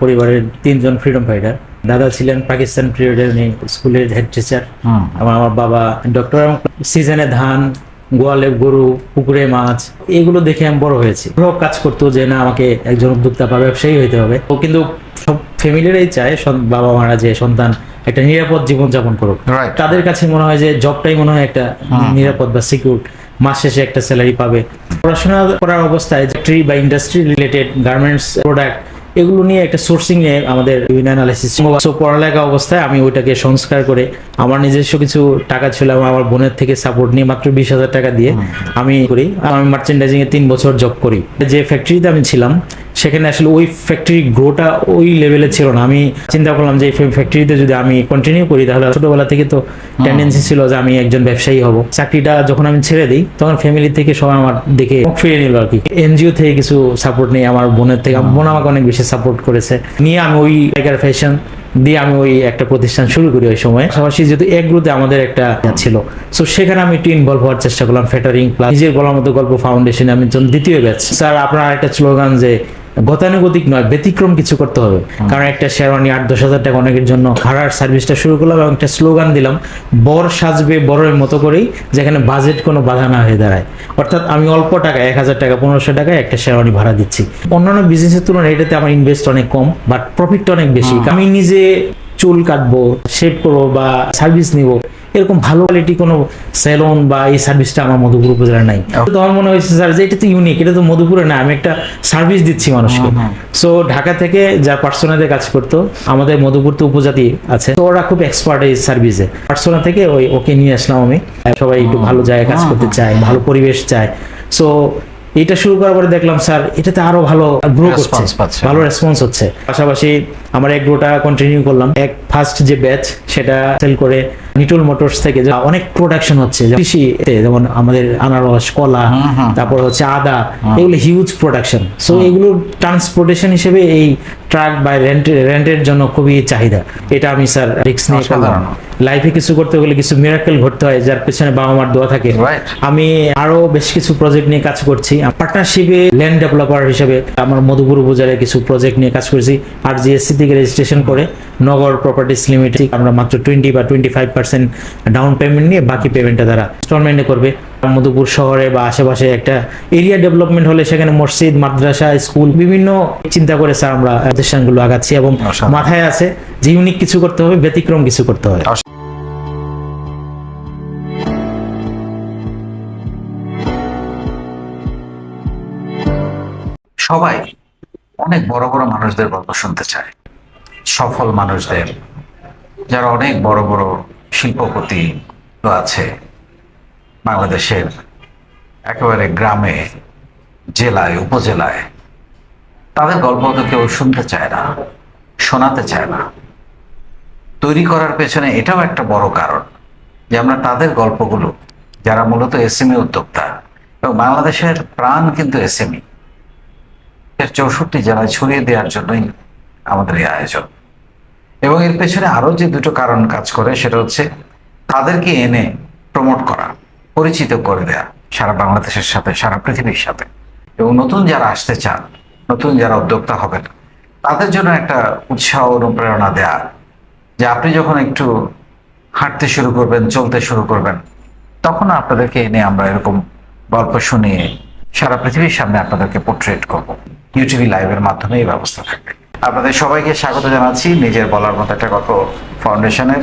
পরিবারের তিনজন freedom fighter দাদা ছিলেন পাকিস্তান পিরিয়ডের উনি স্কুলের হেড টিচার। এবং আমার বাবা ডক্টর এবং সিজনে ধান গোয়ালে গরু পুকুরে মাছ এগুলো দেখে আমি বড় হয়েছি। কাজ করতো যে না আমাকে একজন উদ্যোক্তা বা ব্যবসায়ী হইতে হবে। তো কিন্তু সব ফ্যামিলিরাই চায় বাবা মারা যে সন্তান একটা নিরাপদ জীবন যাপন করুক তাদের কাছে মনে হয় যে জবটাই মনে হয় একটা নিরাপদ বা সিকিউর মাস শেষে একটা স্যালারি পাবে। পড়াশোনা করার অবস্থায় ফ্যাক্টরি বা ইন্ডাস্ট্রি রিলেটেড গার্মেন্টস প্রোডাক্ট এগুলো নিয়ে একটা সোর্সিং নিয়ে আমাদের বিভিন্ন অ্যানালাইসিস সো পড়ালেখা অবস্থায় আমি ওইটাকে সংস্কার করে আমার নিজস্ব কিছু টাকা ছিল আমার বোনের থেকে সাপোর্ট নিয়ে মাত্র বিশ হাজার টাকা দিয়ে আমি করি। আমি মার্চেন্ডাইজিং এ তিন বছর জব করি। যে ফ্যাক্টরিতে আমি ছিলাম সেখানে আসলে ওই ফ্যাক্টরি গ্রোটা ওই লেভেলে ছিল না। আমি চিন্তা করলাম যে ফ্যাক্টরিতে যদি আমি কন্টিনিউ করি তাহলে ছোটবেলা থেকে তো টেন্ডেন্সি ছিল যে আমি একজন ব্যবসায়ী হব। চাকরিটা যখন আমি ছেড়ে দিই তখন ফ্যামিলি থেকে সবাই আমার দিকে মুখ ফিরে নিল আর কি। এনজিও থেকে কিছু সাপোর্ট নেই আমার বোনের থেকে। বোন আমাকে অনেক বেশি সাপোর্ট করেছে। নিয়ে আমি ওই টাইগার ফ্যাশন দিয়ে আমি ওই একটা প্রতিষ্ঠান শুরু করি ওই সময়। পাশাপাশি যেহেতু এক গ্রুপে আমাদের একটা ছিল। সো সেখানে আমি একটু ইনভলভ হওয়ার চেষ্টা করলাম ফেটারিং প্লাস নিজের বলার মতো গল্প ফাউন্ডেশনে আমি দ্বিতীয় ব্যাচ স্যার আপনার একটা স্লোগান যে গতানুগতিক নয় ব্যতিক্রম কিছু করতে হবে। কারণ একটা শেরওয়ানি আট দশ হাজার টাকা অনেকের জন্য ভাড়ার সার্ভিসটা শুরু করলাম এবং একটা স্লোগান দিলাম বর সাজবে বরের মতো করেই যেখানে বাজেট কোনো বাধা না হয়ে দাঁড়ায়। অর্থাৎ আমি অল্প টাকা এক হাজার টাকা পনেরোশো টাকায় একটা শেরওয়ানি ভাড়া দিচ্ছি। অন্যান্য বিজনেসের তুলনায় এটাতে আমার ইনভেস্ট অনেক কম বাট প্রফিটটা অনেক বেশি। আমি নিজে চুল কাটবো শেভ করব বা সার্ভিস নিব এরকম ভালো কোয়ালিটি কোনো সেলুন বা এই সার্ভিসটা আমার মধুপুর উপজেলায় নাই। তো আমার মনে হয়েছে স্যার যে এটা তো ইউনিক এটা তো মধুপুরে না আমি একটা সার্ভিস দিচ্ছি মানুষকে। সো ঢাকা থেকে যা পার্সোনাতে কাজ করতো আমাদের মধুপুর তো উপজাতি আছে তো ওরা খুব এক্সপার্ট এই সার্ভিসে পার্সোনা থেকে ওই ওকে নিয়ে আসলাম আমি। সবাই একটু ভালো জায়গায় কাজ করতে চায় ভালো পরিবেশ চায়। সো এটা শুরু করার পরে দেখলাম স্যার এটাতে আরও ভালো গ্রো করছে ভালো রেসপন্স হচ্ছে। পাশাপাশি আমার এগ্রোটা কন্টিনিউ করলাম। এক ফার্স্ট যে ব্যাচ সেটা সেল করে নিটুল মোটরস থেকে যা অনেক প্রোডাকশন হচ্ছে কৃষি যেমন আমাদের আনারস কলা তারপর হচ্ছে আদা এগুলো হিউজ প্রোডাকশন সো এগুলো ট্রান্সপোর্টেশন হিসেবে এই ট্রাক বা রেন্ট রেন্টের জন্য খুবই চাহিদা। এটা আমি স্যার রিক্স নিয়ে অসাধারণ। লাইফে কিছু করতে গেলে কিছু মিরাকেল ঘটতে হয় যার পেছনে বাবা মার দোয়া থাকে। আমি আরও বেশ কিছু প্রজেক্ট নিয়ে কাজ করছি। পার্টনারশিপে ল্যান্ড ডেভেলপার হিসেবে আমার মধুপুর উপজেলায় কিছকিছু প্রজেক্ট নিয়ে কাজ করছি। আর জিএসসি থেকে রেজিস্ট্রেশন করে নগর প্রপার্টিস লিমিটেড আমরা মাত্র টোয়েন্টি বা twenty five percent down payment নিয়ে বাকি পেমেন্টটা তারা ইনস্টলমেন্টে করবে। মধুপুর শহরে বা আশেপাশে একটা এরিয়া ডেভেলপমেন্ট হলে সেখানে মসজিদ মাদ্রাসা স্কুল বিভিন্ন চিন্তা করে স্যার আমরা প্রতিষ্ঠানগুলো আগাচ্ছি এবং মাথায় আছে যে ইউনিক কিছু করতে হবে ব্যতিক্রম কিছু করতে হবে। সবাই অনেক বড় বড় মানুষদের গল্প শুনতে চায়। সফল মানুষদের যারা অনেক বড় বড় শিল্পপতি আছে। বাংলাদেশের একেবারে গ্রামে, জেলায়, উপজেলায়। তাদের গল্প তো কেউ শুনতে চায় না, শোনাতে চায় না। তৈরি করার পেছনে এটাও একটা বড় কারণ যে আমরা তাদের গল্পগুলো, যারা মূলত এসএমই উদ্যোক্তা, এবং বাংলাদেশের প্রাণ কিন্তু এসএমই চৌষট্টি জেলায় ছড়িয়ে দেওয়ার জন্যই আমাদের এই আয়োজন। এবং এর পেছনে আরও যে দুটো কারণ কাজ করে, সেটা হচ্ছে তাদেরকে এনে প্রমোট করা। পরিচিত করে দেয়া সারা বাংলাদেশের সাথে, সারা পৃথিবীর সাথে। এবং নতুন যারা আসতে চান, নতুন যারা উদ্যোক্তা হবেন, তাদের জন্য একটা উৎসাহ, অনুপ্রেরণা দেয়া। যে আপনি যখন একটু হাঁটতে শুরু করবেন, চলতে শুরু করবেন, তখন আপনাদেরকে এনে আমরা এরকম গল্প শুনিয়ে সারা পৃথিবীর সামনে আপনাদেরকে পোর্ট্রেট করব। ইউটিভি লাইভের মাধ্যমে এই ব্যবস্থা থাকবে। আপনাদের সবাইকে স্বাগত জানাচ্ছি। নিজের বলার মতো একটা গল্প ফাউন্ডেশনের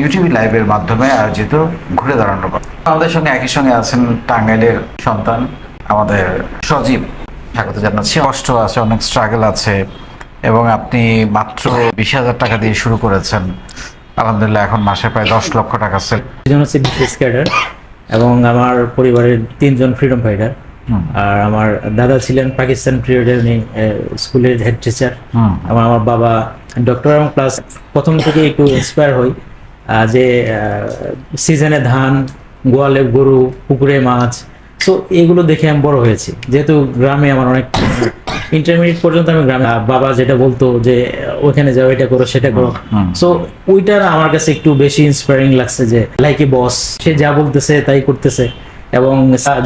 ইউটিভি লাইভের মাধ্যমে আয়োজিত ঘুরে দাঁড়ানোর গল্প আমাদের সঙ্গে একই সঙ্গে আছেন টাঙ্গাইলের সন্তান আমাদের সজীব। স্বাগত জানাচ্ছি। কষ্ট আছে অনেক স্ট্রাগল আছে এবং আপনি মাত্র বিশ হাজার টাকা দিয়ে শুরু করেছেন। আলহামদুলিল্লাহ এখন মাসে প্রায় দশ লক্ষ টাকা সেল দুজন হচ্ছে বিশেষ ক্যাডার এবং আমার পরিবারের তিনজন ফ্রিডম ফাইটার আর আমার দাদা ছিলেন পাকিস্তান পিরিয়ডের উনি স্কুলের হেড টিচার। এবং আমার বাবা ডক্টর এবং প্লাস প্রথম থেকে একটু ইন্সপায়ার হই। যে সিজনে ধান গোয়ালে গরু পুকুরে মাছ সো এগুলো দেখে আমি বড় হয়েছি। যেহেতু গ্রামে আমার অনেক ইন্টারমিডিয়েট পর্যন্ত আমি গ্রামে বাবা যেটা বলতো যে ওইখানে যাও এটা করো সেটা করো। সো ওইটা আমার কাছে একটু বেশি ইন্সপায়ারিং লাগছে যে লাইক এ বস সে যা বলতেছে তাই করতেছে। এবং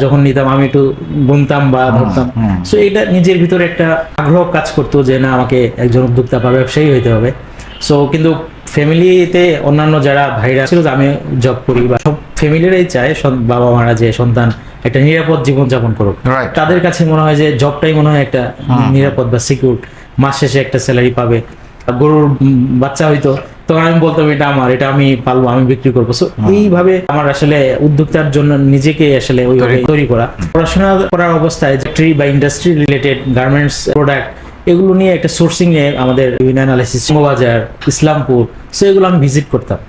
যখন নিতাম আমি একটু গুনতাম বা ধরতাম। সো এটা নিজের ভিতরে একটা আগ্রহ কাজ করতো যে না আমাকে একজন উদ্যোক্তা বা ব্যবসায়ী হইতে হবে। সো কিন্তু ফ্যামিলিতে অন্যান্য যারা ভাইরা ছিল আমি জব করি বা সব ফ্যামিলিরাই চায় বাবা মারা যে সন্তান একটা নিরাপদ জীবন যাপন করুক তাদের কাছে মনে হয় যে জবটাই মনে হয় একটা নিরাপদ বা সিকিউর মাস শেষে একটা স্যালারি পাবে। গরুর বাচ্চা হইতো তখন আমি বলতাম এটা আমার এটা আমি পালবো আমি বিক্রি করব। সো এইভাবে আমার আসলে উদ্যোক্তার জন্য নিজেকে আসলে ওইভাবে তৈরি- তৈরি করা। পড়াশোনা করার অবস্থায় ফ্যাক্টরি বা ইন্ডাস্ট্রি রিলেটেড গার্মেন্টস প্রোডাক্ট এগুলো নিয়ে একটা সোর্সিং নিয়ে আমাদের বিভিন্ন অ্যানালাইসিস বাজার ইসলামপুর সো এগুলো আমি ভিজিট করতাম।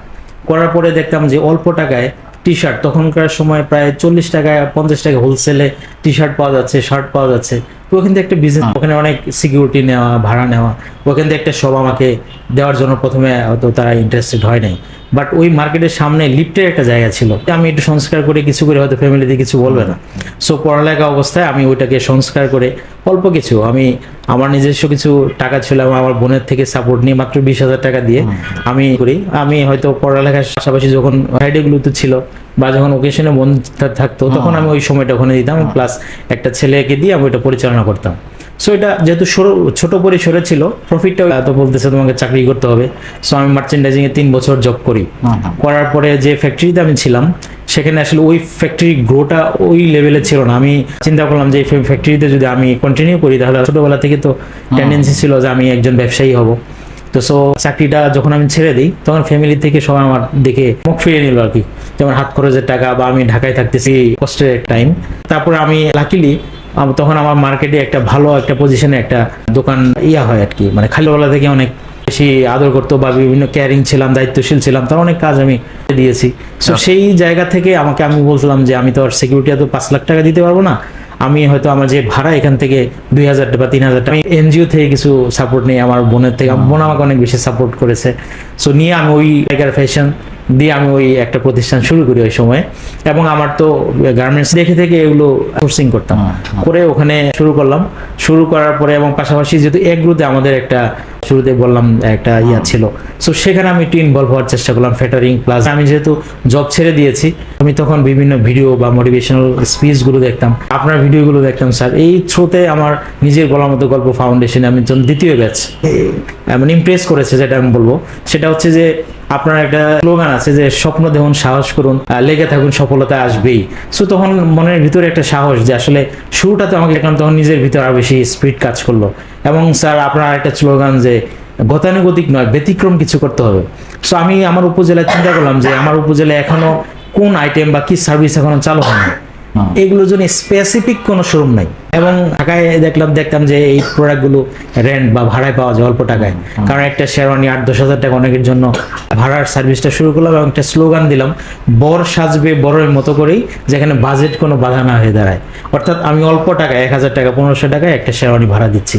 করার পরে দেখতাম যে অল্প টাকায় টি শার্ট তখনকার সময় প্রায় চল্লিশ টাকায় পঞ্চাশ টাকা হোলসেলে টি শার্ট পাওয়া যাচ্ছে শার্ট পাওয়া যাচ্ছে। তো ওখান থেকে একটা বিজনেস ওখানে অনেক সিকিউরিটি নেওয়া ভাড়া নেওয়া ওখান থেকে একটা সব আমাকে দেওয়ার জন্য প্রথমে হয়তো তারা ইন্টারেস্টেড হয় নাই। বাট ওই মার্কেটের সামনে লিফটের একটা জায়গা ছিল। আমি একটু সংস্কার করে কিছু করে হয়তো ফ্যামিলিতে কিছু বলবে না। সো পড়ালেখা অবস্থায় আমি ওইটাকে সংস্কার করে অল্প কিছু আমি আমার নিজস্ব কিছু টাকা ছিল আমার বোনের থেকে সাপোর্ট নিয়ে মাত্র বিশ হাজার টাকা দিয়ে আমি করি। আমি হয়তো পড়ালেখার পাশাপাশি যখন ফ্রাইডে গুলোতে ছিল বা যখন ওকেশনে থা- থাকতো তখন আমি ওই সময়টা ওখানে দিতাম। প্লাস একটা ছেলেকে দিয়ে আমি ওইটা পরিচালনা করতাম। সো এটা যেহেতু সরু- ছোট পরিসরে ছিল প্রফিটটা তো বলতেছে তোমাকে চাকরি করতে হবে। সো আমি মার্চেন্ডাইজিং এ তিন বছর জব করি। করার পরে যে ফ্যাক্টরিতে আমি ছিলাম সেখানে আসলে ওই ফ্যাক্টরি গ্রোটা ওই লেভেলে ছিল না। আমি চিন্তা করলাম যে এই ফ্যাক্টরিতে যদি আমি কন্টিনিউ করি তাহলে ছোটবেলা থেকে তো টেন্ডেন্সি ছিল যে আমি একজন ব্যবসায়ী হব। তো সো চাকরিটা যখন আমি ছেড়ে দিই তখন ফ্যামিলি থেকে সবাই আমার দেখে মুখ ফিরিয়ে নিল আর কি। যেমন হাত খরচের টাকা বা আমি ঢাকায় থাকতেছি কষ্টের টাইম তারপরে আমি লাকিলি তখন আমার মার্কেটে একটা ভালো একটা পজিশনে একটা দোকান ইয়া হয় আর কি। মানে খালিওয়ালা থেকে অনেক বেশি আদর করতো বা বিভিন্ন ক্যারিং ছিলাম দায়িত্বশীল ছিলাম তার অনেক কাজ আমি দিয়েছি। সো সেই জায়গা থেকে আমাকে আমি বলছিলাম যে আমি তো আর সিকিউরিটি এত পাঁচ লাখ টাকা দিতে পারব না। আমি হয়তো আমার যে ভাড়া এখান থেকে দুই হাজার বা তিন হাজার টাকা এনজিও থেকে কিছু সাপোর্ট নিয়ে আমার বোনের থেকে। বোন আমাকে অনেক বেশি সাপোর্ট করেছে। সো নিয়ে আমি ওই টাইগার ফ্যাশন দিয়ে আমি ওই একটা প্রতিষ্ঠান শুরু করি ওই সময়। এবং আমার তো গার্মেন্টস দেখে থেকে এগুলো সোর্সিং করতাম। করে ওখানে শুরু করলাম। শুরু করার পরে এবং পাশাপাশি যেহেতু এগ্রোতে আমাদের একটা শুরুতে বললাম একটা ইয়া ছিল। সো সেখানে আমি একটু ইনভলভ হওয়ার চেষ্টা করলাম ফেটারিং প্লাস আমি যেহেতু জব ছেড়ে দিয়েছি আমি তখন বিভিন্ন ভিডিও বা মোটিভেশনাল স্পিচগুলো দেখতাম। আপনার ভিডিওগুলো দেখতাম স্যার এই থ্রুতে আমার নিজের গলার মতো গল্প ফাউন্ডেশনে আমি যখন দ্বিতীয় ব্যাচ এমন ইমপ্রেস করেছে যেটা আমি বলব। সেটা হচ্ছে যে আপনার একটা স্লোগান আছে যে স্বপ্ন দেখুন সাহস করুন লেগে থাকুন সফলতা আসবেই। সো তখন মনের ভিতরে একটা সাহস যে আসলে শুরুটাতে আমাকে দেখলাম তখন নিজের ভিতরে আরও বেশি স্পিড কাজ করল। এবং স্যার আপনার একটা স্লোগান যে গতানুগতিক নয় ব্যতিক্রম কিছু করতে হবে। সো আমি আমার উপজেলায় চিন্তা করলাম যে আমার উপজেলায় এখনও কোন আইটেম বা কি সার্ভিস এখনও চালু হয়নি। এগুলোর জন্য স্পেসিফিক কোনো শোরুম নাই। এবং ঢাকায় দেখলাম দেখতাম যে এই প্রোডাক্টগুলো রেন্ট বা ভাড়ায় পাওয়া যায় অল্প টাকায়। কারণ একটা শেরওয়ানি আট দশ হাজার টাকা অনেকের জন্য ভাড়ার সার্ভিসটা শুরু করলাম এবং একটা স্লোগান দিলাম বর সাজবে বড়ের মতো করেই যেখানে বাজেট কোনো বাধা না হয়ে দাঁড়ায়। অর্থাৎ আমি অল্প টাকা এক হাজার টাকা পনেরোশো টাকায় একটা শেরওয়ানি ভাড়া দিচ্ছি।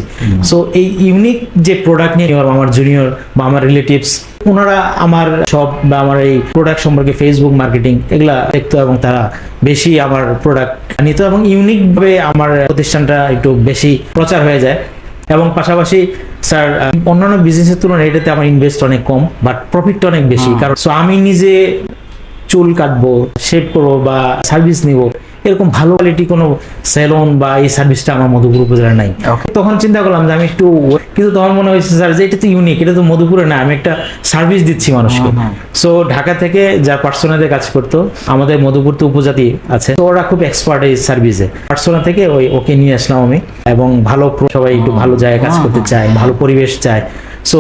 সো এই ইউনিক যে প্রোডাক্ট নিয়ে আমার জুনিয়র বা আমার রিলেটিভস ওনারা আমার সব বা আমার এই প্রোডাক্ট সম্পর্কে ফেসবুক মার্কেটিং এগুলা দেখতো এবং তারা বেশি আমার প্রোডাক্ট নিত এবং ইউনিক ভাবে আমার প্রতিষ্ঠানটা একটু বেশি প্রচার হয়ে যায়। এবং পাশাপাশি স্যার অন্যান্য বিজনেসের তুলনায় এটাতে আমার ইনভেস্ট অনেক কম বাট প্রফিটটা অনেক বেশি। কারণ সো আমি নিজে চুল কাটবো শেভ করব বা সার্ভিস নিব এরকম ভালো কোয়ালিটি কোনো সেলুন বা এই সার্ভিসটা আমার মধুপুর উপজেলায় নাই। তখন চিন্তা করলাম যে আমি একটু কিন্তু তখন মনে হয়েছে স্যার যে এটা তো ইউনিক এটা তো মধুপুরে না আমি একটা সার্ভিস দিচ্ছি মানুষকে। সো ঢাকা থেকে যা পার্সোনাতে কাজ করতো আমাদের মধুপুর তো উপজাতি আছে তো ওরা খুব এক্সপার্ট এই সার্ভিসে পার্সোনা থেকে ওই ওকে নিয়ে আসলাম আমি এবং ভালো সবাই একটু ভালো জায়গায় কাজ করতে চায় ভালো পরিবেশ চায়। সো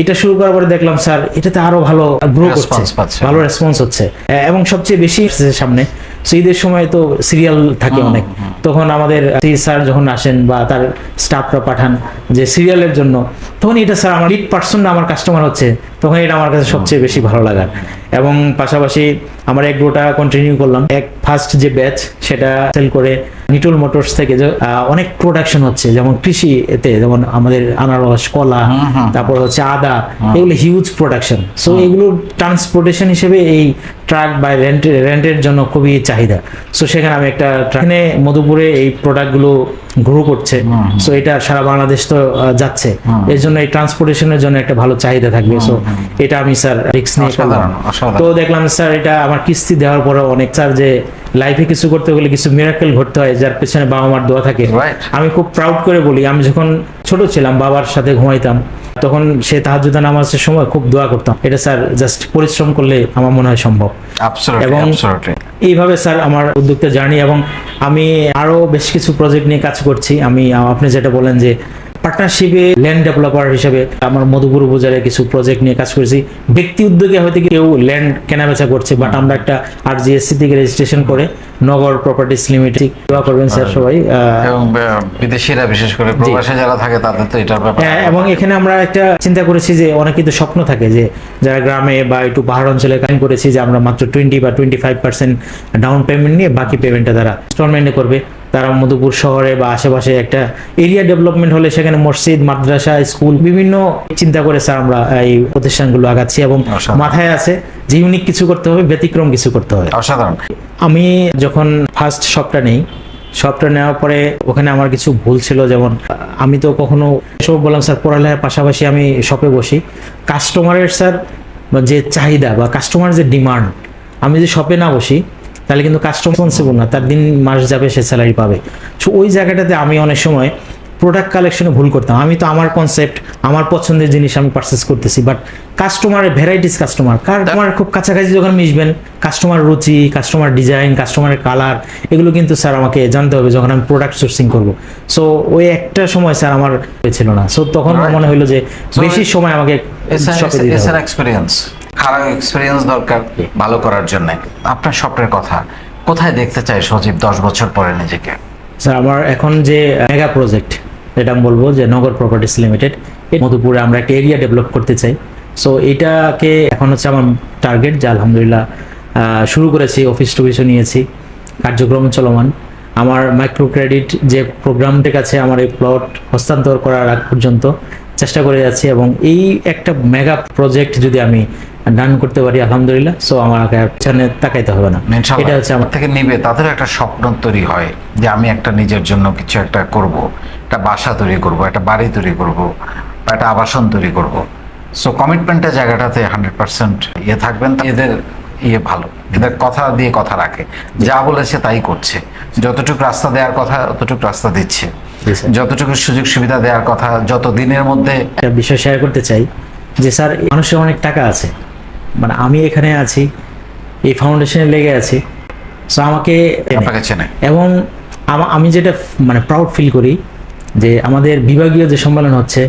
এটা শুরু করার পরে দেখলাম স্যার এটাতে আরও ভালো গ্রো করছে ভালো রেসপন্স হচ্ছে। এবং সবচেয়ে বেশি সামনে। So ঈদের সময় তো সিরিয়াল থাকে অনেক। তখন আমাদের স্যার যখন আসেন বা তার স্টাফরা পাঠান যে সিরিয়ালের জন্য তখন এটা স্যার আমার লিড পার্সন আমার কাস্টমার হচ্ছে তখন এটা আমার কাছে সবচেয়ে বেশি ভালো লাগার। এবং পাশাপাশি আমার এগ্রোটা কন্টিনিউ করলাম। এক ফার্স্ট যে ব্যাচ সেটা সেল করে নিটুল মোটরস থেকে যে, অনেক প্রোডাকশন হচ্ছে যেমন কৃষি এতে যেমন আমাদের আনারস কলা তারপর হচ্ছে আদা এগুলো হিউজ প্রোডাকশন সো এগুলো ট্রান্সপোর্টেশন হিসেবে এই ট্রাক বা রেন্ট রেন্টের জন্য খুবই চাহিদা সো সেখানে আমি একটা ট্রাকে মধুপুরে এই প্রোডাক্টগুলো গ্রো করছে। সো এটা সারা বাংলাদেশ তো যাচ্ছে। এর জন্য এই ট্রান্সপোর্টেশনের জন্য একটা ভালো চাহিদা থাকবে। সো এটা আমি স্যার রিক্স নিয়ে। তো দেখলাম স্যার এটা আমার কিস্তি দেওয়ার পরে অনেক। স্যার যে লাইফে কিছু করতে গেলে কিছু মিরাকেল ঘটতে হয় যার পেছনে বাবা মার দোয়া থাকে। আমি খুব প্রাউড করে বলি আমি যখন ছোট ছিলাম বাবার সাথে ঘুমাইতাম। তখন সে তাহাজুদা নামাজের সময় খুব দোয়া করতাম। এটা স্যার জাস্ট পরিশ্রম করলে আমার মনে হয় সম্ভব। এবং- এইভাবে স্যার আমার উদ্যোক্তা জার্নি এবং আমি আরও বেশ কিছু প্রজেক্ট নিয়ে কাজ করছি। আমি আপনি যেটা বলেন যে পার্টনারশিপে ল্যান্ড ডেভেলপার হিসেবে আমার মধুপুর উপজেলায় কিছু প্রজেক্ট নিয়ে কাজ করেছি। ব্যক্তি উদ্যোগে হয়তো কেউ ল্যান্ড কেনাবেচা করছে বাট আমরা একটা আর জিএসসি থেকে রেজিস্ট্রেশন করে নগর প্রপার্টিস লিমিটেড দোয়া করবেন স্যার সবাই। এবং বিদেশিরা বিশেষ করে প্রবাসে যারা থাকে তাদের তো এটার ব্যাপারে হ্যাঁ, এবং এখানে আমরা একটা চিন্তা করেছি যে অনেকে তো স্বপ্ন থাকে যে যারা গ্রামে বা একটু পাহাড় অঞ্চলে কাজ করেছি যে আমরা মাত্র টোয়েন্টি বা twenty five percent down payment নিয়ে বাকি পেমেন্টটা তারা ইনস্টলমেন্টে করবে। তারা মধুপুর শহরে বা আশেপাশে একটা এরিয়া ডেভেলপমেন্ট হলে সেখানে মসজিদ মাদ্রাসা স্কুল বিভিন্ন চিন্তা করে স্যার আমরা এই প্রতিষ্ঠানগুলো আগাচ্ছি এবং মাথায় আছে যে ইউনিক কিছু করতে হবে ব্যতিক্রম কিছু করতে হবে। অসাধারণ। আমি যখন ফার্স্ট শপটা নেই শপটা নেওয়ার পরে ওখানে আমার কিছু ভুল ছিল যেমন আমি তো কখনো সব বললাম স্যার পড়ালেখার পাশাপাশি আমি শপে বসি। কাস্টমারের স্যার যে চাহিদা বা কাস্টমার যে ডিমান্ড আমি যদি শপে না বসি তাহলে কিন্তু কাস্টমার রেসপন্সিবল না তার দিন মাস যাবে সে স্যালারি পাবে। সো ওই জায়গাটাতে আমি অনেক সময় প্রোডাক্ট কালেকশনে ভুল করতাম। আমি তো আমার কনসেপ্ট আমার পছন্দের জিনিস আমি পারচেস করতেছি বাট কাস্টমারের ভ্যারাইটিস কাস্টমার কার আমার খুব কাছাকাছি যখন মিশবেন কাস্টমার রুচি কাস্টমার ডিজাইন কাস্টমারের কালার এগুলো কিন্তু স্যার আমাকে জানতে হবে যখন আমি প্রোডাক্ট সোর্সিং করব। সো ওই একটা সময় স্যার আমার ছিল না। সো তখন. মনে হলো যে বেশি সময় আমাকে এক্সপিরিয়েন্স খারাপ এক্সপিরিয়েন্স দরকার ভালো করার জন্য। আপনার স্বপ্নের কথা, কোথায় দেখতে চাই সজীব দশ বছর পরে নিজেকে? স্যার, আমার এখন যে মেগা প্রজেক্ট এটা বলব যে নগর প্রপার্টিস লিমিটেড মধুপুরে আমরা একটা এরিয়া ডেভেলপ করতে চাই। সো এটাকে এখন হচ্ছে আমার টার্গেট যা আলহামদুলিল্লাহ শুরু করেছি অফিস টফিসও নিয়েছি, কার্যক্রম চলমান। আমার মাইক্রো ক্রেডিট যে প্রোগ্রামটির কাছে আমার এই প্লট হস্তান্তর করার আগ পর্যন্ত চেষ্টা করে যাচ্ছি এবং এই একটা মেগা প্রজেক্ট যদি আমি ডান করতে পারি আলহামদুলিল্লাহ। সো আমার পেছনে তাকাইতে হবে না। এটা হচ্ছে আমার থেকে নিবে তাদের একটা স্বপ্ন তৈরি হয় যে আমি একটা নিজের জন্য কিছু একটা করব। একটা বাসা তৈরি করব একটা বাড়ি তৈরি করব বা একটা আবাসন তৈরি করব। সো কমিটমেন্টের জায়গাটাতে হান্ড্রেড পার্সেন্ট ইয়ে থাকবেন এদের ইয়ে ভালো। এদের কথা দিয়ে কথা রাখে। যা বলেছে তাই করছে। যতটুকু রাস্তা দেওয়ার কথা ততটুকু রাস্তা দিচ্ছে। যতটুকু সুযোগ সুবিধা দেওয়ার কথা যত দিনের মধ্যে একটা বিষয় শেয়ার করতে চাই যে স্যার মানুষের অনেক টাকা আছে। মানে আমি এখানে আছি এই ফাউন্ডেশনে লেগে আছি সো আমাকে এবং আমি যেটা মানে প্রাউড ফিল করি যে আমাদের বিভাগীয় যে সম্মেলন হচ্ছে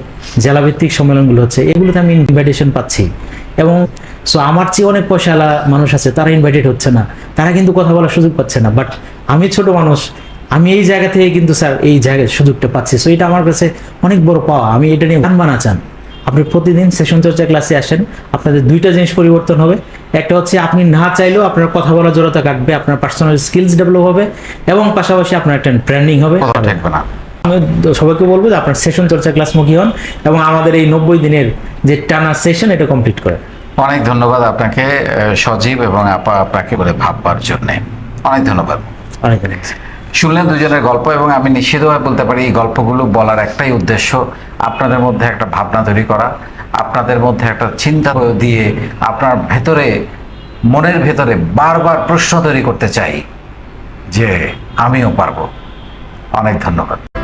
জেলাভিত্তিক সম্মেলনগুলো হচ্ছে এগুলোতে আমি ইনভাইটেশন পাচ্ছি। এবং সো আমার চেয়ে অনেক পয়সাওয়ালা মানুষ আছে তারা ইনভাইটেড হচ্ছে না তারা কিন্তু কথা বলার সুযোগ পাচ্ছে না বাট আমি ছোট মানুষ আমি এই জায়গা থেকে কিন্তু স্যার এই জায়গায় সুযোগটা পাচ্ছি। সো এটা আমার কাছে অনেক বড় পাওয়া আমি এটা নিয়ে গান বানা চান আপনি প্রতিদিন সেশন চর্চা ক্লাসে আসেন আপনাদের দুইটা জিনিস পরিবর্তন হবে। একটা হচ্ছে আপনি না চাইলেও আপনার কথা বলার জড়তা কাটবে আপনার পার্সোনাল স্কিলস ডেভেলপ হবে এবং পাশাপাশি আপনার একটা ট্রেনিং হবে। না। আমি সবাইকে বলব যে আপনার সেশন চর্চা ক্লাসমুখী হন এবং আমাদের এই নব্বই দিনের যে টানা সেশন এটা কমপ্লিট করে অনেক ধন্যবাদ আপনাকে সজীব এবং আপা আপনাকে বলে ভাববার জন্যে। অনেক ধন্যবাদ। অনেক অনেক শুনলেন দুজনের গল্প এবং আমি নিশ্চিতভাবে বলতে পারি এই গল্পগুলো বলার একটাই উদ্দেশ্য আপনাদের মধ্যে একটা ভাবনা তৈরি করা, আপনাদের মধ্যে একটা চিন্তা দিয়ে আপনার ভেতরে, মনের ভেতরে বারবার প্রশ্ন তৈরি করতে চাই যে আমিও পারব। অনেক ধন্যবাদ।